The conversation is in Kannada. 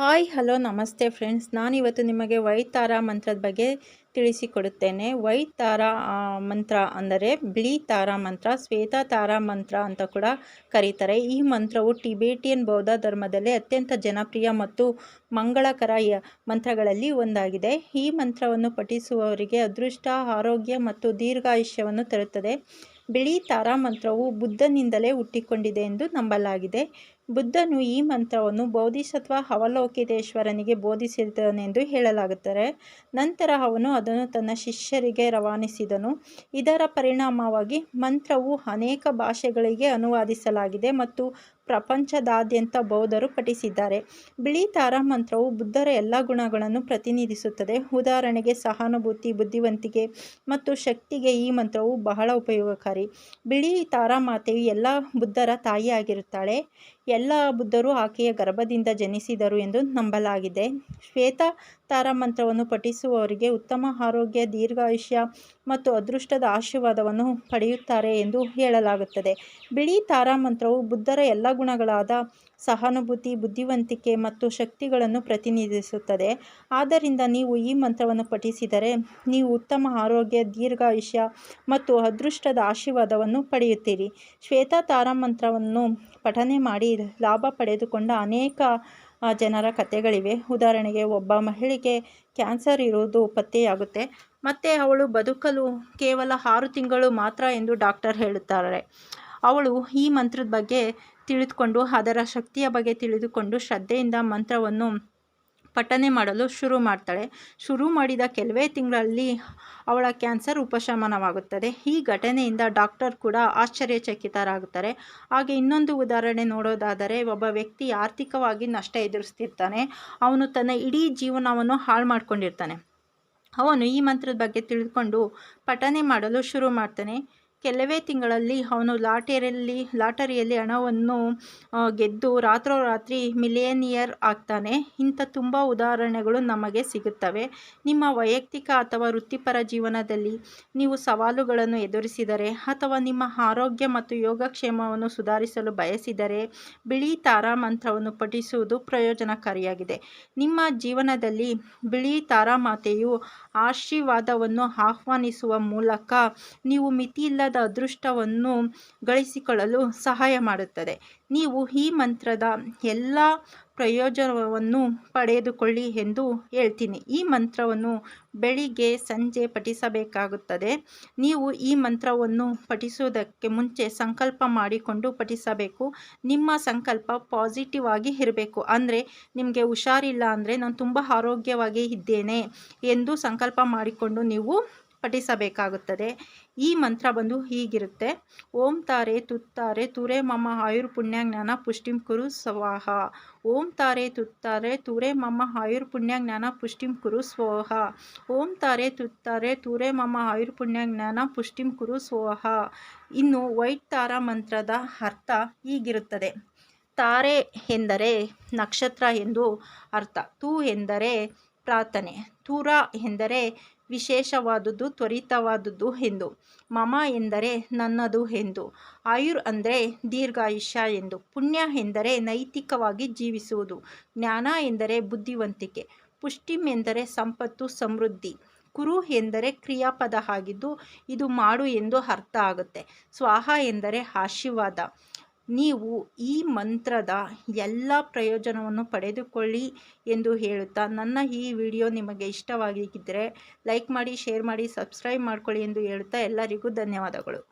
ಹಾಯ್, ಹಲೋ, ನಮಸ್ತೆ ಫ್ರೆಂಡ್ಸ್. ನಾನಿವತ್ತು ನಿಮಗೆ ವೈತಾರ ಮಂತ್ರದ ಬಗ್ಗೆ ತಿಳಿಸಿಕೊಡುತ್ತೇನೆ. ವೈತಾರ ಮಂತ್ರ ಅಂದರೆ ಬಿಳಿ ತಾರ ಮಂತ್ರ, ಶ್ವೇತ ತಾರ ಮಂತ್ರ ಅಂತ ಕೂಡ ಕರೀತಾರೆ. ಈ ಮಂತ್ರವು ಟಿಬೇಟಿಯನ್ ಬೌದ್ಧ ಧರ್ಮದಲ್ಲಿ ಅತ್ಯಂತ ಜನಪ್ರಿಯ ಮತ್ತು ಮಂಗಳಕರ ಮಂತ್ರಗಳಲ್ಲಿ ಒಂದಾಗಿದೆ. ಈ ಮಂತ್ರವನ್ನು ಪಠಿಸುವವರಿಗೆ ಅದೃಷ್ಟ, ಆರೋಗ್ಯ ಮತ್ತು ದೀರ್ಘಾಯುಷ್ಯವನ್ನು ತರುತ್ತದೆ. ಬಿಳಿ ತಾರಾ ಮಂತ್ರವು ಬುದ್ಧನಿಂದಲೇ ಹುಟ್ಟಿಕೊಂಡಿದೆ ಎಂದು ನಂಬಲಾಗಿದೆ. ಬುದ್ಧನು ಈ ಮಂತ್ರವನ್ನು ಬೋಧಿಸತ್ವ ಅವಲೋಕಿತೇಶ್ವರನಿಗೆ ಬೋಧಿಸಿದನೆಂದು ಹೇಳಲಾಗುತ್ತದೆ. ನಂತರ ಅವನು ಅದನ್ನು ತನ್ನ ಶಿಷ್ಯರಿಗೆ ರವಾನಿಸಿದನು. ಇದರ ಪರಿಣಾಮವಾಗಿ ಮಂತ್ರವು ಅನೇಕ ಭಾಷೆಗಳಿಗೆ ಅನುವಾದಿಸಲಾಗಿದೆ ಮತ್ತು ಪ್ರಪಂಚದಾದ್ಯಂತ ಬೌದ್ಧರು ಪಠಿಸಿದ್ದಾರೆ. ಬಿಳಿ ತಾರಾ ಮಂತ್ರವು ಬುದ್ಧರ ಎಲ್ಲ ಗುಣಗಳನ್ನು ಪ್ರತಿನಿಧಿಸುತ್ತದೆ. ಉದಾಹರಣೆಗೆ ಸಹಾನುಭೂತಿ, ಬುದ್ಧಿವಂತಿಕೆ ಮತ್ತು ಶಕ್ತಿಗೆ ಈ ಮಂತ್ರವು ಬಹಳ ಉಪಯೋಗಕಾರಿ. ಬಿಳಿ ತಾರಾ ಮಾತೆಯು ಎಲ್ಲ ಬುದ್ಧರ ತಾಯಿಯಾಗಿರುತ್ತಾಳೆ. ಎಲ್ಲ ಬುದ್ಧರು ಆಕೆಯ ಗರ್ಭದಿಂದ ಜನಿಸಿದರು ಎಂದು ನಂಬಲಾಗಿದೆ. ಶ್ವೇತ ತಾರಾ ಮಂತ್ರವನ್ನು ಪಠಿಸುವವರಿಗೆ ಉತ್ತಮ ಆರೋಗ್ಯ, ದೀರ್ಘಾಯುಷ್ಯ ಮತ್ತು ಅದೃಷ್ಟದ ಆಶೀರ್ವಾದವನ್ನು ಪಡೆಯುತ್ತಾರೆ ಎಂದು ಹೇಳಲಾಗುತ್ತದೆ. ಬಿಳಿ ತಾರಾ ಮಂತ್ರವು ಬುದ್ಧರ ಎಲ್ಲ ಗುಣಗಳಾದ ಸಹಾನುಭೂತಿ, ಬುದ್ಧಿವಂತಿಕೆ ಮತ್ತು ಶಕ್ತಿಗಳನ್ನು ಪ್ರತಿನಿಧಿಸುತ್ತದೆ. ಆದ್ದರಿಂದ ನೀವು ಈ ಮಂತ್ರವನ್ನು ಪಠಿಸಿದರೆ ನೀವು ಉತ್ತಮ ಆರೋಗ್ಯ, ದೀರ್ಘಾಯುಷ್ಯ ಮತ್ತು ಅದೃಷ್ಟದ ಆಶೀರ್ವಾದವನ್ನು ಪಡೆಯುತ್ತೀರಿ. ಶ್ವೇತಾತಾರ ಮಂತ್ರವನ್ನು ಪಠನೆ ಮಾಡಿ ಲಾಭ ಪಡೆದುಕೊಂಡ ಅನೇಕ ಜನರ ಕಥೆಗಳಿವೆ. ಉದಾಹರಣೆಗೆ, ಒಬ್ಬ ಮಹಿಳೆಗೆ ಕ್ಯಾನ್ಸರ್ ಇರುವುದು ಪತ್ತೆಯಾಗುತ್ತೆ. ಮತ್ತು ಅವಳು ಬದುಕಲು ಕೇವಲ ಆರು ತಿಂಗಳು ಮಾತ್ರ ಎಂದು ಡಾಕ್ಟರ್ ಹೇಳುತ್ತಾರೆ. ಅವಳು ಈ ಮಂತ್ರದ ಬಗ್ಗೆ ತಿಳಿದುಕೊಂಡು, ಅದರ ಶಕ್ತಿಯ ಬಗ್ಗೆ ತಿಳಿದುಕೊಂಡು ಶ್ರದ್ಧೆಯಿಂದ ಮಂತ್ರವನ್ನು ಪಠನೆ ಮಾಡಲು ಶುರು ಮಾಡ್ತಾಳೆ. ಶುರು ಮಾಡಿದ ಕೆಲವೇ ತಿಂಗಳಲ್ಲಿ ಅವಳ ಕ್ಯಾನ್ಸರ್ ಉಪಶಮನವಾಗುತ್ತದೆ. ಈ ಘಟನೆಯಿಂದ ಡಾಕ್ಟರ್ ಕೂಡ ಆಶ್ಚರ್ಯಚಕಿತರಾಗುತ್ತಾರೆ. ಹಾಗೆ ಇನ್ನೊಂದು ಉದಾಹರಣೆ ನೋಡೋದಾದರೆ, ಒಬ್ಬ ವ್ಯಕ್ತಿ ಆರ್ಥಿಕವಾಗಿ ನಷ್ಟ ಎದುರಿಸ್ತಿರ್ತಾನೆ. ಅವನು ತನ್ನ ಇಡೀ ಜೀವನವನ್ನು ಹಾಳು ಮಾಡ್ಕೊಂಡಿರ್ತಾನೆ. ಅವನು ಈ ಮಂತ್ರದ ಬಗ್ಗೆ ತಿಳಿದುಕೊಂಡು ಪಠನೆ ಮಾಡಲು ಶುರು ಮಾಡ್ತಾನೆ. ಕೆಲವೇ ತಿಂಗಳಲ್ಲಿ ಅವನು ಲಾಟರಿಯಲ್ಲಿ ಲಾಟರಿಯಲ್ಲಿ ಹಣವನ್ನು ಗೆದ್ದು ರಾತ್ರೋರಾತ್ರಿ ಮಿಲಿಯನಿಯರ್ ಆಗ್ತಾನೆ. ಇಂಥ ತುಂಬ ಉದಾಹರಣೆಗಳು ನಮಗೆ ಸಿಗುತ್ತವೆ. ನಿಮ್ಮ ವೈಯಕ್ತಿಕ ಅಥವಾ ವೃತ್ತಿಪರ ಜೀವನದಲ್ಲಿ ನೀವು ಸವಾಲುಗಳನ್ನು ಎದುರಿಸಿದರೆ ಅಥವಾ ನಿಮ್ಮ ಆರೋಗ್ಯ ಮತ್ತು ಯೋಗಕ್ಷೇಮವನ್ನು ಸುಧಾರಿಸಲು ಬಯಸಿದರೆ ಬಿಳಿ ತಾರಾ ಮಂತ್ರವನ್ನು ಪಠಿಸುವುದು ಪ್ರಯೋಜನಕಾರಿಯಾಗಿದೆ. ನಿಮ್ಮ ಜೀವನದಲ್ಲಿ ಬಿಳಿ ತಾರಾ ಮಾತೆಯು ಆಶೀರ್ವಾದವನ್ನು ಆಹ್ವಾನಿಸುವ ಮೂಲಕ ನೀವು ಮಿತಿಯಿಲ್ಲದ ಅದೃಷ್ಟವನ್ನು ಗಳಿಸಿಕೊಳ್ಳಲು ಸಹಾಯ ಮಾಡುತ್ತದೆ. ನೀವು ಈ ಮಂತ್ರದ ಎಲ್ಲ ಪ್ರಯೋಜನವನ್ನು ಪಡೆದುಕೊಳ್ಳಿ ಎಂದು ಹೇಳ್ತೀನಿ. ಈ ಮಂತ್ರವನ್ನು ಬೆಳಿಗ್ಗೆ ಸಂಜೆ ಪಠಿಸಬೇಕಾಗುತ್ತದೆ. ನೀವು ಈ ಮಂತ್ರವನ್ನು ಪಠಿಸುವುದಕ್ಕೆ ಮುಂಚೆ ಸಂಕಲ್ಪ ಮಾಡಿಕೊಂಡು ಪಠಿಸಬೇಕು. ನಿಮ್ಮ ಸಂಕಲ್ಪ ಪಾಸಿಟಿವ್ ಆಗಿ ಇರಬೇಕು. ಅಂದರೆ ನಿಮಗೆ ಹುಷಾರಿಲ್ಲ ಅಂದರೆ ನಾನು ತುಂಬ ಆರೋಗ್ಯವಾಗಿ ಇದ್ದೇನೆ ಎಂದು ಸಂಕಲ್ಪ ಮಾಡಿಕೊಂಡು ನೀವು ಪಠಿಸಬೇಕಾಗುತ್ತದೆ. ಈ ಮಂತ್ರ ಬಂದು ಹೀಗಿರುತ್ತೆ. ಓಂ ತಾರೆ ತುತ್ತಾರೆ ತುರೆ ಮಮ ಆಯುರ್ ಪುಣ್ಯ ಜ್ಞಾನ ಪುಷ್ಟಿಂ ಕುರು ಸ್ವಾಹ. ಓಂ ತಾರೆ ತುತ್ತಾರೆ ತುರೆ ಮಮ ಆಯುರ್ ಪುಣ್ಯ ಜ್ಞಾನ ಪುಷ್ಟಿಂ ಕುರು ಸ್ವಾಹ. ಓಂ ತಾರೆ ತುತ್ತಾರೆ ತುರೆ ಮಮ ಆಯುರ್ ಪುಣ್ಯ ಜ್ಞಾನ ಪುಷ್ಟಿಂ ಕುರು ಸ್ವಾಹ. ಇನ್ನು ವೈಟ್ ತಾರ ಮಂತ್ರದ ಅರ್ಥ ಹೀಗಿರುತ್ತದೆ. ತಾರೆ ಎಂದರೆ ನಕ್ಷತ್ರ ಎಂದು ಅರ್ಥ. ತು ಎಂದರೆ ಪ್ರಾರ್ಥನೆ. ತೂರ ಎಂದರೆ ವಿಶೇಷವಾದುದು, ತ್ವರಿತವಾದುದು ಎಂದು. ಮಮ ಎಂದರೆ ನನ್ನದು ಎಂದು. ಆಯುರ್ ಅಂದರೆ ದೀರ್ಘಾಯುಷ್ಯ ಎಂದು. ಪುಣ್ಯ ಎಂದರೆ ನೈತಿಕವಾಗಿ ಜೀವಿಸುವುದು. ಜ್ಞಾನ ಎಂದರೆ ಬುದ್ಧಿವಂತಿಕೆ. ಪುಷ್ಟಿಂ ಎಂದರೆ ಸಂಪತ್ತು, ಸಮೃದ್ಧಿ. ಕುರು ಎಂದರೆ ಕ್ರಿಯಾಪದ ಆಗಿದ್ದು, ಇದು ಮಾಡು ಎಂದು ಅರ್ಥ ಆಗುತ್ತೆ. ಸ್ವಾಹ ಎಂದರೆ ಆಶೀರ್ವಾದ. ನೀವು ಈ ಮಂತ್ರದ ಎಲ್ಲ ಪ್ರಯೋಜನವನ್ನು ಪಡೆದುಕೊಳ್ಳಿ ಎಂದು ಹೇಳುತ್ತಾ ನನ್ನ ಈ ವಿಡಿಯೋ ನಿಮಗೆ ಇಷ್ಟವಾಗಿದ್ದರೆ ಲೈಕ್ ಮಾಡಿ, ಶೇರ್ ಮಾಡಿ, ಸಬ್ಸ್ಕ್ರೈಬ್ ಮಾಡ್ಕೊಳ್ಳಿ ಎಂದು ಹೇಳುತ್ತಾ ಎಲ್ಲರಿಗೂ ಧನ್ಯವಾದಗಳು.